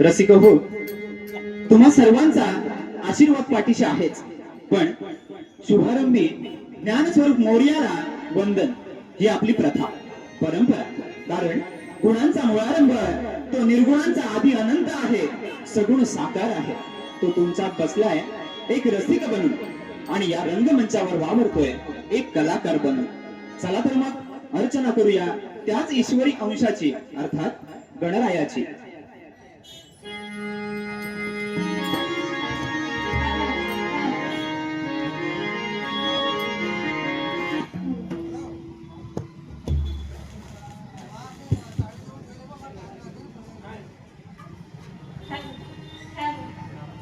रसिक हो. तुम्हा सर्वांचा आशीर्वाद पाठीशी आहेच. पण शुभारंभी ज्ञानस्वरूप मौर्याला वंदन ही आपली प्रथा परंपरा. कारण गुणांचा मुळारंभ तो निर्गुणांचा आधी अनंत आहे सगुण साकार आहे. तो तुमचा बसलाय एक रसिक बनून. आणि या रंगमंचावर वावरतोय एक कलाकार बनून. चला तर मग अर्चना करूया त्याच ईश्वरी अंशाची अर्थात गणरायाची.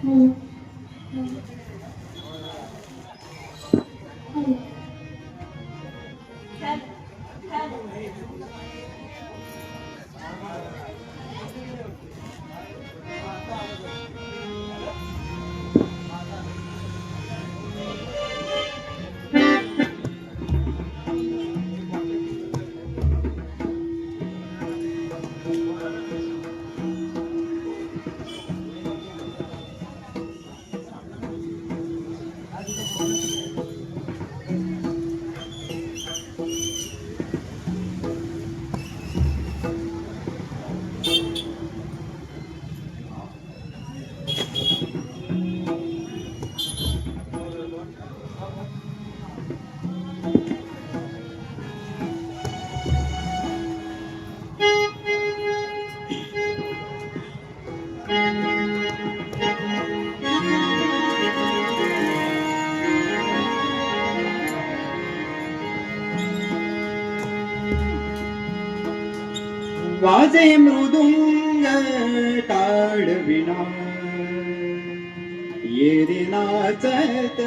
Mm. वाजे मृदुंग टाळ विना ये नाचत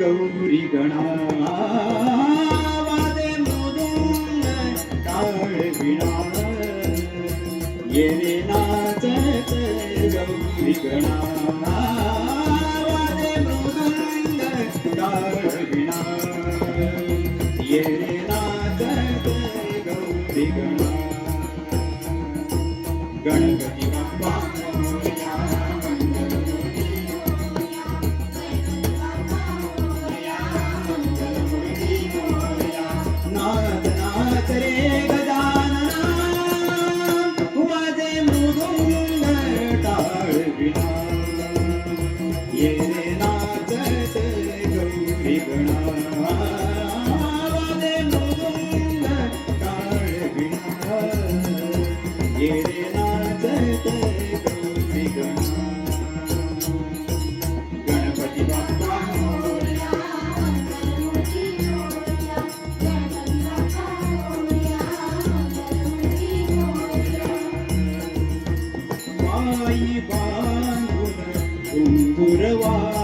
गौरी गणा. वाजे मृदुंग टाळ विना ये नाचत गौरी गणा. പൂങ്കുരവാ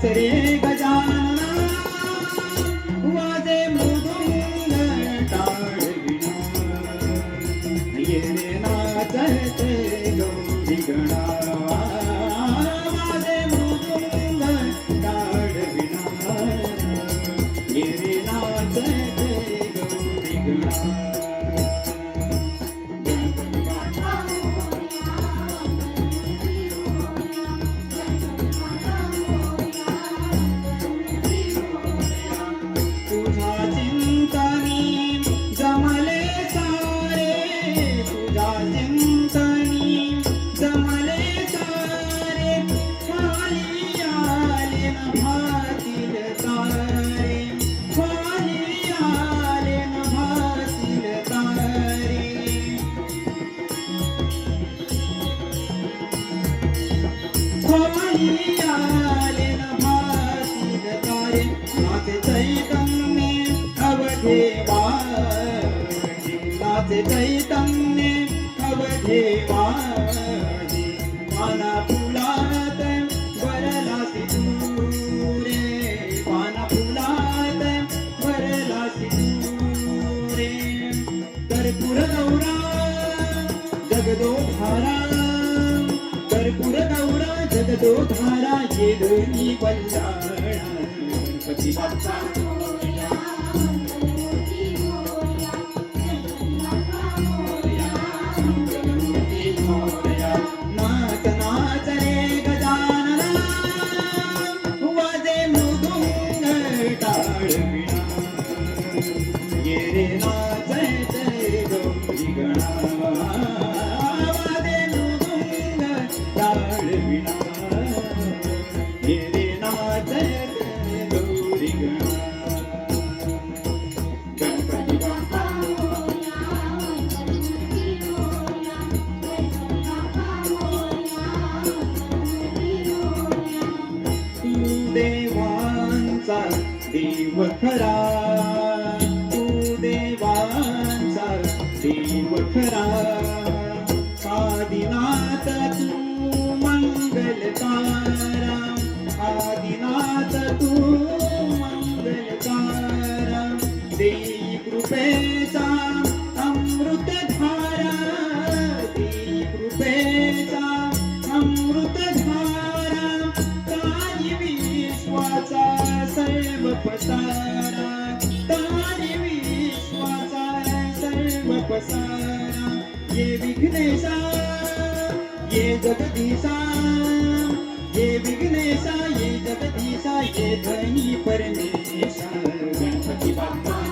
नाच रे गजानन वाजे मृदुंग टाळ विना ये गौरी गणा वाजे मृदुंग टाळ विना गौरी गणा चैतन्य अवघे वाजे पाना फुलात वरलासी तुरे पाना फुलात वरलासी तुरे कर्पूर गौरा जगदो धारा कर्पूर गौरा जगदो धारा येदनी कल्याण गणपती बाप्पा. ফেরা ये जगदीशा ये विघ्नेशा ये जगदीशा ये धनी परमेशा गणपती बाप्पा.